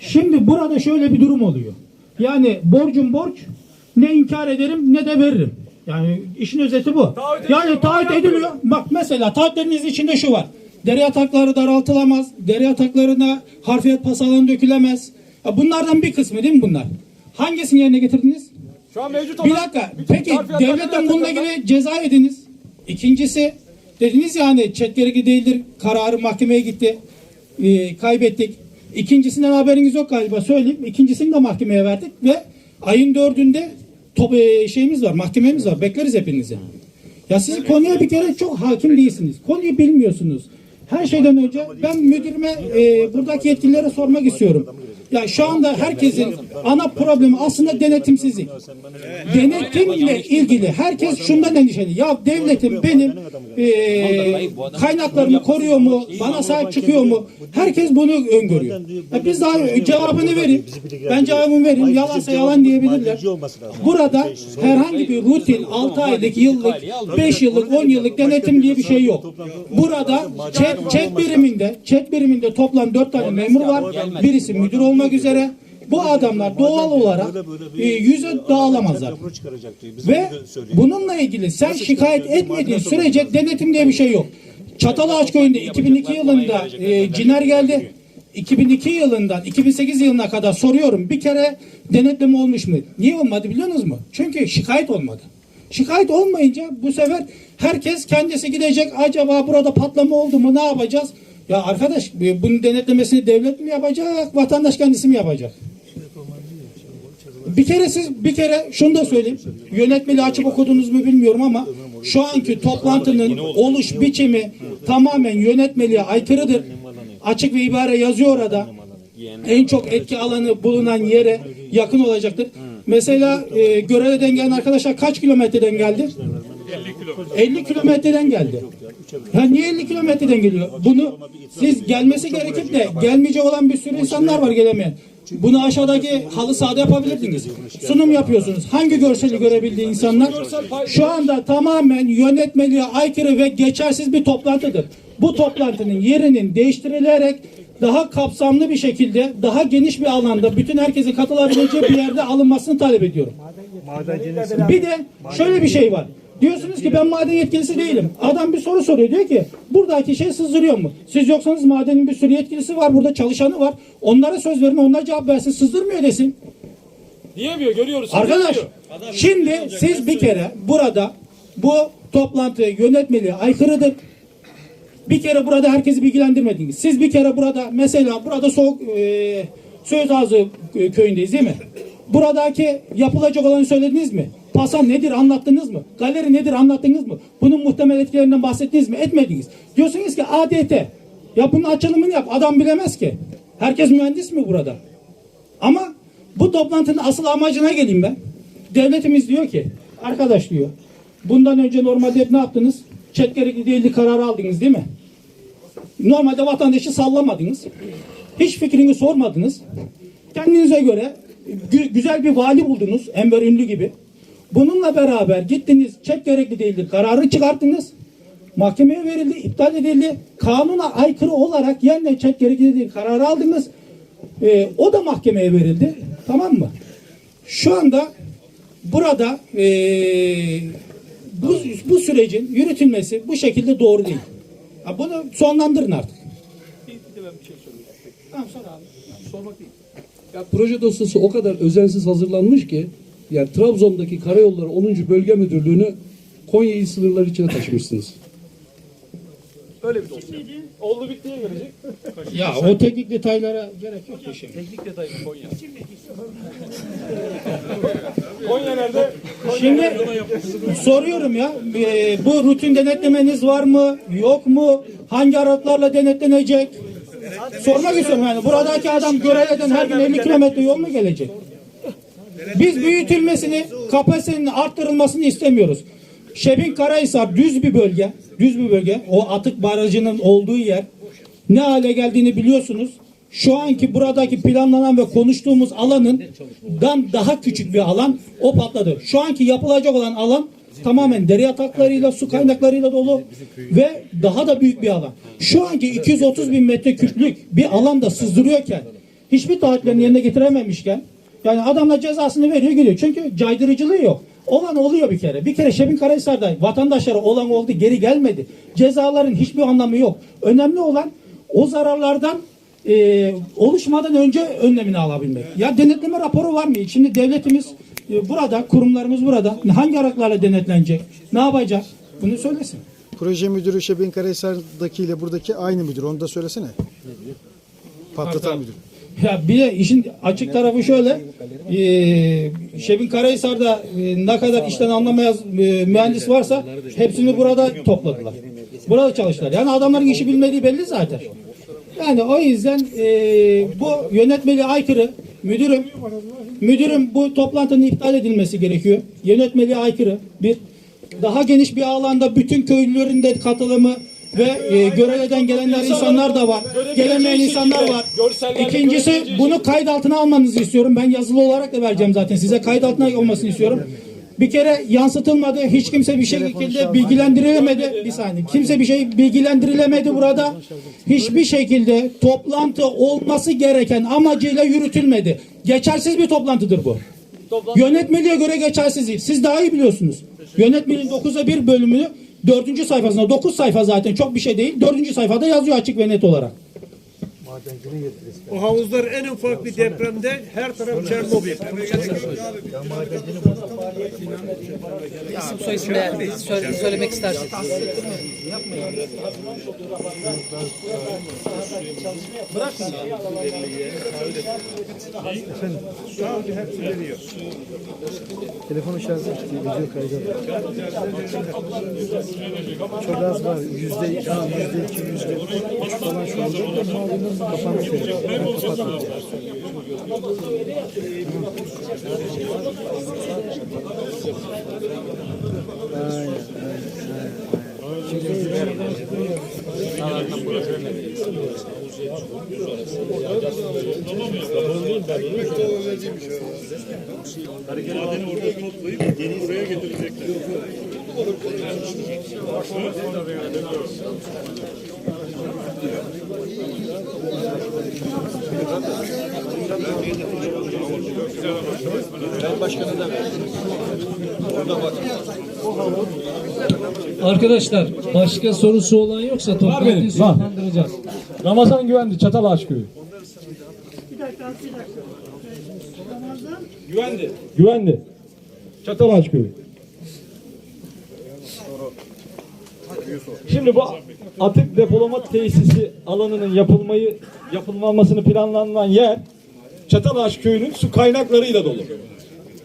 Şimdi burada şöyle bir durum oluyor. Yani borcum borç ne inkar ederim ne de veririm. Yani işin özeti bu. Taahhüt yani taahhüt ediliyor. Bak mesela taahhütlerinizin içinde şu var. Dere yatakları daraltılamaz. Dere yataklarına harfiyat pas alanı dökülemez. Ya bunlardan bir kısmı değil mi bunlar? Hangisini yerine getirdiniz? Şu an mevcut Bir olan dakika. bütün Peki devletten bununla ilgili ceza ediniz. İkincisi dediniz ya hani gerekli değildir. Kararı mahkemeye gitti. Ee, kaybettik. İkincisinden haberiniz yok galiba söyleyeyim. İkincisini de mahkemeye verdik ve ayın dördünde top, e, şeyimiz var, mahkememiz var. Bekleriz hepinizi. Ya siz konuya bir kere çok hakim değilsiniz. Konuyu bilmiyorsunuz. Her şeyden önce ben müdürüme e, buradaki yetkililere sormak istiyorum. Ya şu anda herkesin ana problemi aslında denetimsizlik. Denetimle ilgili herkes şundan endişeli. Ya devletim benim e, kaynaklarımı koruyor mu? Bana sahip çıkıyor mu? Herkes bunu öngörüyor. Ya biz daha cevabını vereyim. Ben cevabımı vereyim. Yalansa yalan diyebilirler. Burada herhangi bir rutin 6 aylık, yıllık, 5 yıllık, 10 yıllık denetim diye bir şey yok. Burada çet, çet biriminde, çet biriminde toplam 4 tane memur var. Birisi müdür olmak üzere. Bu adamlar doğal olarak e, yüze dağılamazlar. Ve bununla ilgili sen şikayet etmediğin sürece denetim diye bir şey yok. Çatalağaç köyünde 2002 yılında e, Ciner geldi. 2002 yılından 2008 yılına kadar soruyorum bir kere denetleme olmuş mu? Niye olmadı biliyorsunuz mu? Çünkü şikayet olmadı. Şikayet olmayınca bu sefer herkes kendisi gidecek acaba burada patlama oldu mu ne yapacağız? Ya arkadaş bunun denetlemesini devlet mi yapacak vatandaş kendisi mi yapacak? Bir kere siz bir kere şunu da söyleyeyim. Yönetmeli açıp okudunuz mu bilmiyorum ama şu anki toplantının oluş biçimi tamamen yönetmeliğe aykırıdır. Açık ve ibare yazıyor orada. En çok etki alanı bulunan yere yakın olacaktır. Mesela e, Görele'den gelen arkadaşlar kaç kilometreden geldi? 50 kilometreden geldi. Ya niye 50 kilometreden geliyor? Bunu siz gelmesi gerekip de gelmeyecek olan bir sürü insanlar var gelemeyen. Bunu aşağıdaki halı sahada yapabilirdiniz. Sunum yapıyorsunuz. Hangi görseli görebildi insanlar? Şu anda tamamen yönetmeliğe aykırı ve geçersiz bir toplantıdır. Bu toplantının yerinin değiştirilerek daha kapsamlı bir şekilde, daha geniş bir alanda bütün herkesin katılabileceği bir yerde alınmasını talep ediyorum. Bir de şöyle bir şey var. Diyorsunuz ki ben maden yetkilisi değilim. Adam bir soru soruyor. Diyor ki buradaki şey sızdırıyor mu? Siz yoksanız madenin bir sürü yetkilisi var. Burada çalışanı var. Onlara söz verin. Onlar cevap versin. Sızdırmıyor desin. Diyemiyor görüyoruz. Arkadaş şimdi siz bir kere burada bu toplantı yönetmeliğe aykırıdır. Bir kere burada herkesi bilgilendirmediniz. Siz bir kere burada mesela burada soğuk e, Söz Ağzı e, köyündeyiz değil mi? Buradaki yapılacak olanı söylediniz mi? Pasan nedir anlattınız mı? Galeri nedir anlattınız mı? Bunun muhtemel etkilerinden bahsettiniz mi? Etmediniz. Diyorsunuz ki ADT. Ya bunun açılımını yap. Adam bilemez ki. Herkes mühendis mi burada? Ama bu toplantının asıl amacına geleyim ben. Devletimiz diyor ki, arkadaş diyor, bundan önce normalde ne yaptınız? Çet gerekli değildi kararı aldınız değil mi? Normalde vatandaşı sallamadınız. Hiç fikrini sormadınız. Kendinize göre gü- güzel bir vali buldunuz. Enver Ünlü gibi. Bununla beraber gittiniz çek gerekli değildir kararı çıkarttınız. Mahkemeye verildi, iptal edildi. Kanuna aykırı olarak yeniden çek gerekli değil kararı aldınız. Ee, o da mahkemeye verildi. Tamam mı? Şu anda burada ee, bu, bu sürecin yürütülmesi bu şekilde doğru değil. Ha, bunu sonlandırın artık. Tamam sor abi. Sormak değil. Ya proje dosyası o kadar özensiz hazırlanmış ki yani Trabzon'daki Karayolları 10. Bölge Müdürlüğü'nü Konya il sınırları içine taşımışsınız. Öyle bir dosya. Oldu bittiye gelecek. Ya o teknik detaylara gerek yok ki şimdi. Teknik detay Konya. Konya nerede? Şimdi soruyorum ya e, bu rutin denetlemeniz var mı yok mu hangi araçlarla denetlenecek? Sormak istiyorum yani buradaki adam Görele'den her gün 50 kilometre yol mu gelecek? Biz büyütülmesini kapasitenin arttırılmasını istemiyoruz. Şebin Karahisar düz bir bölge düz bir bölge. O atık barajının olduğu yer. Ne hale geldiğini biliyorsunuz şu anki buradaki planlanan ve konuştuğumuz alanın dan daha küçük bir alan o patladı. Şu anki yapılacak olan alan tamamen dere yataklarıyla, su kaynaklarıyla dolu ve daha da büyük bir alan. Şu anki 230 bin metreküplük bir alanda sızdırıyorken hiçbir taahhütlerini yerine getirememişken yani adamlar cezasını veriyor gidiyor. Çünkü caydırıcılığı yok. Olan oluyor bir kere. Bir kere Şebin Karahisar'da vatandaşlara olan oldu geri gelmedi. Cezaların hiçbir anlamı yok. Önemli olan o zararlardan e, oluşmadan önce önlemini alabilmek. Ya denetleme raporu var mı? Şimdi devletimiz e, burada, kurumlarımız burada. Hangi araçlarla denetlenecek? Ne yapacak? Bunu söylesin. Proje müdürü Şebin Karahisar'daki ile buradaki aynı müdür. Onu da söylesene. Patlatan müdür. Ya bir de işin açık tarafı şöyle. E, Şebin Karahisar'da e, ne kadar işten anlamayan e, mühendis varsa hepsini burada topladılar. Burada çalıştılar. Yani adamların işi bilmediği belli zaten. Yani o yüzden e, bu yönetmeliğe aykırı. Müdürüm, müdürüm bu toplantının iptal edilmesi gerekiyor. Yönetmeliğe aykırı. Bir, daha geniş bir alanda bütün köylülerin de katılımı ve e, görevden gelenler insanlar da var. Gelemeyen insanlar var. İkincisi bunu kayıt altına almanızı istiyorum. Ben yazılı olarak da vereceğim zaten size. Kayıt altına olmasını istiyorum. Bir kere yansıtılmadı. Hiç kimse bir şekilde bilgilendirilemedi. Bir saniye. Kimse bir şey bilgilendirilemedi burada. Hiçbir şekilde toplantı olması gereken amacıyla yürütülmedi. Geçersiz bir toplantıdır bu. Yönetmeliğe göre geçersiz değil. Siz daha iyi biliyorsunuz. Yönetmeliğin 9'a 1 bölümünü 4. sayfasında 9 sayfa zaten çok bir şey değil. 4. sayfada yazıyor açık ve net olarak. O havuzlar en ufak bir depremde her taraf Çernobil. İsim soy isim söyle- söylemek isterseniz. Telefonu şarj etti. Video kaydı. Çok az var. Yüzde, yüzde iki, yüzde üç falan şu anda. Malumuz kapanmış oluyor. Kapatmadı. Arkadaşlar başka sorusu olan yoksa toplantıyı var. sonlandıracağız. Ramazan Güvendi Çatalağaç Köyü. Güvendi. Güvendi. Çatalağaç Köyü. Şimdi bu atık depolama tesisi alanının yapılmayı yapılmamasını planlanan yer Çatalağaç Köyü'nün su kaynaklarıyla dolu.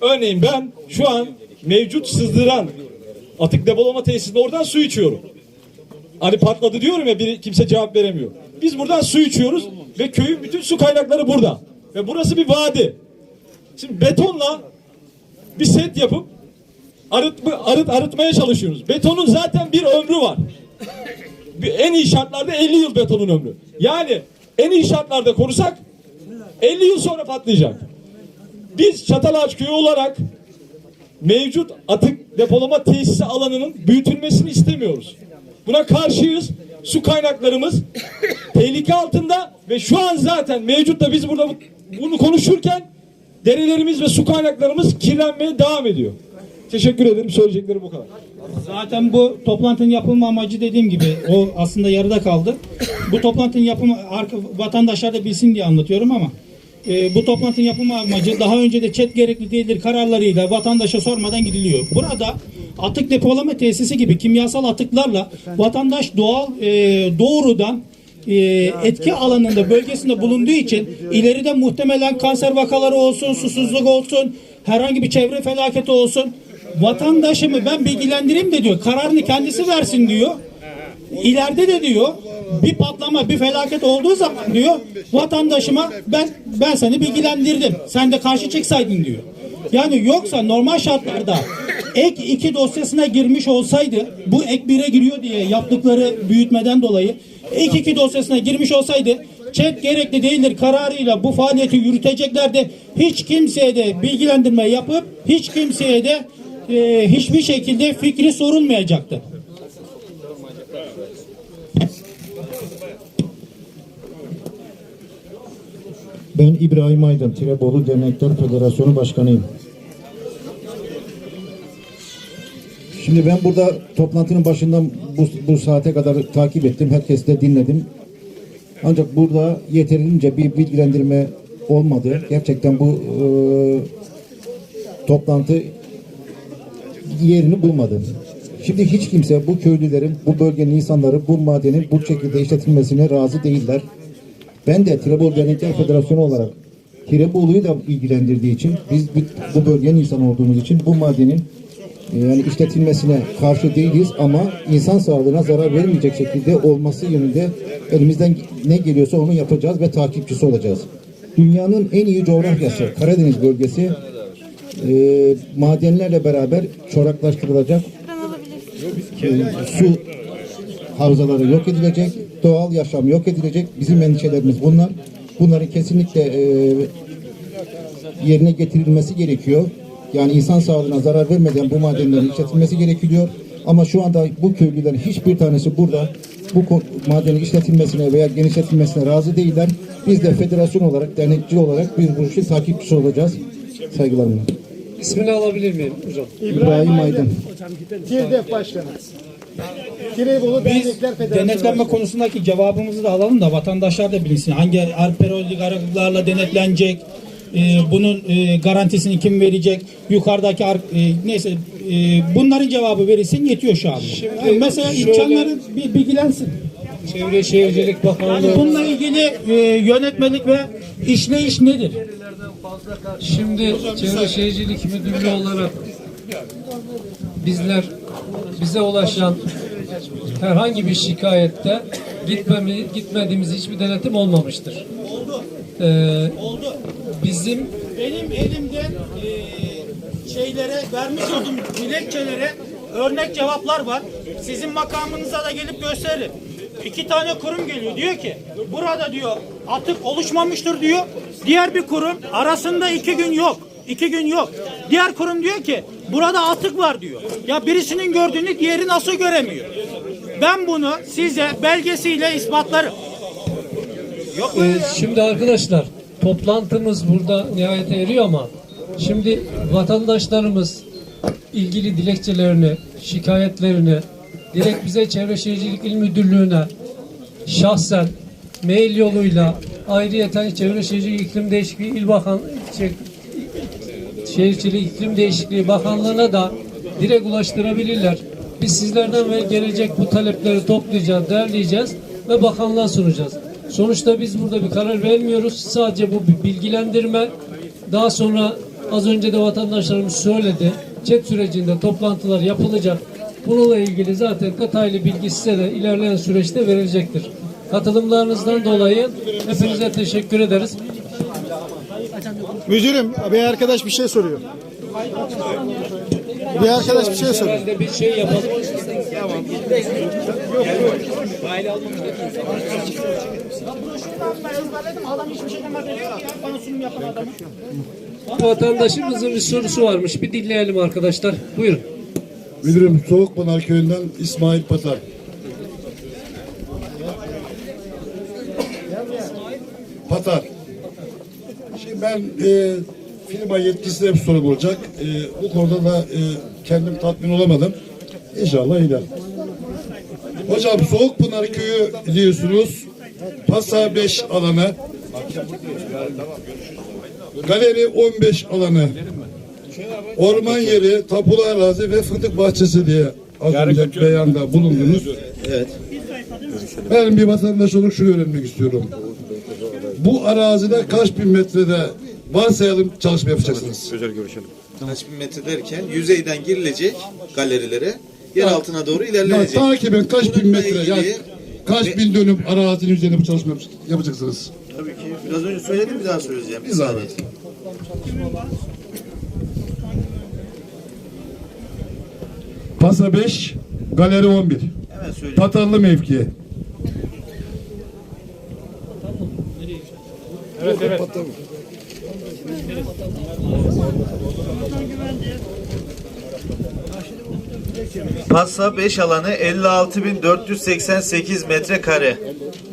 Örneğin ben şu an mevcut sızdıran atık depolama tesisinde oradan su içiyorum. Hani patladı diyorum ya biri kimse cevap veremiyor. Biz buradan su içiyoruz ve köyün bütün su kaynakları burada. Ve burası bir vadi. Şimdi betonla bir set yapıp arıtma, arıt, arıtmaya çalışıyoruz. Betonun zaten bir ömrü var. En iyi şartlarda 50 yıl betonun ömrü. Yani en iyi şartlarda korusak 50 yıl sonra patlayacak. Biz Çatalağaç Köyü olarak mevcut atık depolama tesisi alanının büyütülmesini istemiyoruz. Buna karşıyız. Su kaynaklarımız tehlike altında ve şu an zaten mevcut da biz burada bu- bunu konuşurken derelerimiz ve su kaynaklarımız kirlenmeye devam ediyor. Teşekkür ederim. Söyleyeceklerim bu kadar. Zaten bu toplantının yapılma amacı dediğim gibi o aslında yarıda kaldı. Bu toplantının yapımı arka, vatandaşlar da bilsin diye anlatıyorum ama e, bu toplantının yapılma amacı daha önce de çet gerekli değildir kararlarıyla vatandaşa sormadan gidiliyor. Burada atık depolama tesisi gibi kimyasal atıklarla vatandaş doğal e, doğrudan e, etki alanında bölgesinde bulunduğu için ileride muhtemelen kanser vakaları olsun, susuzluk olsun, herhangi bir çevre felaketi olsun vatandaşımı ben bilgilendireyim de diyor. Kararını kendisi versin diyor. İleride de diyor bir patlama, bir felaket olduğu zaman diyor vatandaşıma ben ben seni bilgilendirdim. Sen de karşı çıksaydın diyor. Yani yoksa normal şartlarda ek 2 dosyasına girmiş olsaydı bu ek 1'e giriyor diye yaptıkları büyütmeden dolayı ek 2 dosyasına girmiş olsaydı ÇED gerekli değildir kararıyla bu faaliyeti yürüteceklerdi. Hiç kimseye de bilgilendirme yapıp hiç kimseye de e, hiçbir şekilde fikri sorulmayacaktır. Ben İbrahim Aydın, Tirebolu Dernekler Federasyonu Başkanıyım. Şimdi ben burada toplantının başından bu, bu saate kadar takip ettim. Herkesi de dinledim. Ancak burada yeterince bir bilgilendirme olmadı. Gerçekten bu e, toplantı yerini bulmadı. Şimdi hiç kimse bu köylülerin, bu bölgenin insanları bu madenin bu şekilde işletilmesine razı değiller. Ben de Tirebolu Dernekler Federasyonu olarak Tirebolu'yu da ilgilendirdiği için biz bu, bu bölgenin insanı olduğumuz için bu madenin e, yani işletilmesine karşı değiliz ama insan sağlığına zarar vermeyecek şekilde olması yönünde elimizden ne geliyorsa onu yapacağız ve takipçisi olacağız. Dünyanın en iyi coğrafyası Karadeniz bölgesi e, madenlerle beraber çoraklaştırılacak e, su havzaları yok edilecek, doğal yaşam yok edilecek. Bizim endişelerimiz bunlar. Bunların kesinlikle e, yerine getirilmesi gerekiyor. Yani insan sağlığına zarar vermeden bu madenlerin işletilmesi gerekiyor. Ama şu anda bu köylülerin hiçbir tanesi burada bu madenin işletilmesine veya genişletilmesine razı değiller. Biz de federasyon olarak, dernekçi olarak biz bu işin takipçisi olacağız. Saygılarımla. İsmini alabilir miyim hocam? İbrahim Aydın. TİRDEF Başkanı. Tirebolu Dernekler Federasyonu Denetlenme konusundaki cevabımızı da alalım da vatandaşlar da bilsin. Hangi alperolik aralıklarla denetlenecek? e, bunun e, garantisini kim verecek? Yukarıdaki ar- e, neyse e, bunların cevabı verilsin yetiyor şu anda. Yani mesela şöyle- imkanları bir bilgilensin. Çevre Şehircilik Bakanlığı Yani bununla ilgili e, yönetmelik ve işleyiş nedir? Şimdi Çevre Şehircilik Müdürlüğü olarak bizler bize ulaşan herhangi bir şikayette gitmemi, gitmediğimiz hiçbir denetim olmamıştır. Ee, bizim Benim elimde e, şeylere vermiş olduğum dilekçelere örnek cevaplar var. Sizin makamınıza da gelip gösteririm. İki tane kurum geliyor. Diyor ki burada diyor atık oluşmamıştır diyor. Diğer bir kurum arasında iki gün yok. İki gün yok. Diğer kurum diyor ki burada atık var diyor. Ya birisinin gördüğünü diğeri nasıl göremiyor? Ben bunu size belgesiyle ispatlarım. Yok mu? Ee, şimdi arkadaşlar toplantımız burada nihayete eriyor ama şimdi vatandaşlarımız ilgili dilekçelerini, şikayetlerini direkt bize Çevre Şehircilik İl Müdürlüğü'ne şahsen mail yoluyla ayrıyeten Çevre Şehircilik İklim Değişikliği İl Bakan şey, Şehircilik İklim Değişikliği Bakanlığı'na da direkt ulaştırabilirler. Biz sizlerden ve gelecek bu talepleri toplayacağız, derleyeceğiz ve bakanlığa sunacağız. Sonuçta biz burada bir karar vermiyoruz. Sadece bu bir bilgilendirme. Daha sonra az önce de vatandaşlarımız söyledi. Chat sürecinde toplantılar yapılacak. Bununla ilgili zaten detaylı bilgi size de ilerleyen süreçte verilecektir. Katılımlarınızdan dolayı hepinize teşekkür ederiz. Müdürüm bir arkadaş bir şey soruyor. Bir arkadaş bir şey soruyor. Bir şey yapalım. Adamın. Vatandaşımızın bir sorusu varmış. Bir dinleyelim arkadaşlar. Buyurun. Müdürüm Soğukpınar Köyü'nden İsmail Patar. Patar. Şimdi ben e, firma yetkisine bir sorum olacak. E, bu konuda da e, kendim tatmin olamadım. İnşallah iler. Hocam Soğukpınar Köyü diyorsunuz. Pasa 5 alanı. Galeri 15 alanı. Orman yeri, tapulu arazi ve fındık bahçesi diye az önce beyanda bulundunuz. Evet. Ben bir vatandaş olarak şunu öğrenmek istiyorum. Bu arazide kaç bin metrede varsayalım çalışma yapacaksınız? Kaç bin metre derken yüzeyden girilecek galerilere yer altına doğru Ya ilerlenecek. takiben kaç bin metre, yani kaç bin dönüm arazinin üzerine bu çalışma yap- yapacaksınız? Tabii ki biraz önce söyledim bir daha söyleyeceğim. Bir zahmet. Pasa 5, galeri 11. Hemen söyleyeceğim. Patarlı mevki. Passa 5 alanı 56.488 metrekare.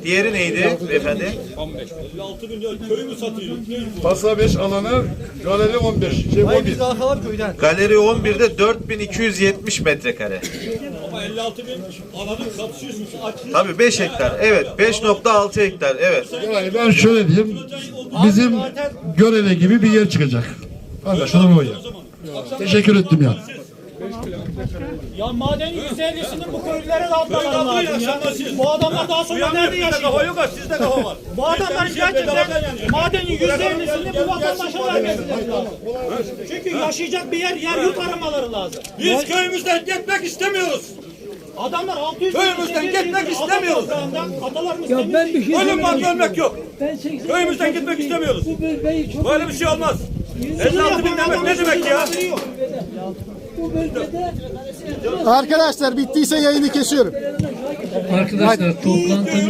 Diğeri neydi beyefendi? Pasa 5 alanı, galeri 15. Şey 11. Galeri 11'de 4270 metrekare. Tabii 5 hektar. Evet 5.6 hektar. Evet. Yani ben şöyle diyeyim. Bizim Görele gibi bir yer çıkacak. Anlaşılan o ya. Teşekkür ettim ya. Ya madenin %50'sini bu köylülere dağıtmaları lazım ya. Bu adamlar daha sonra nerede yaşayacak? yok sizde kafa var. Bu adamlar gerçekten madenin %50'sini bu vatandaşa vermesileri lazım. Çünkü yaşayacak bir yer, yer yurt aramaları lazım. Biz köyümüzden gitmek istemiyoruz. Adamlar 600 Köyümüzden gitmek istemiyoruz. Atalarımız Ya ben bir şey Ölüm var ölmek yok. Ben 80 Köyümüzden gitmek istemiyoruz. Böyle bir şey olmaz. 56 bin demek ne demek ya? Arkadaşlar bittiyse yayını kesiyorum. Arkadaşlar toplantı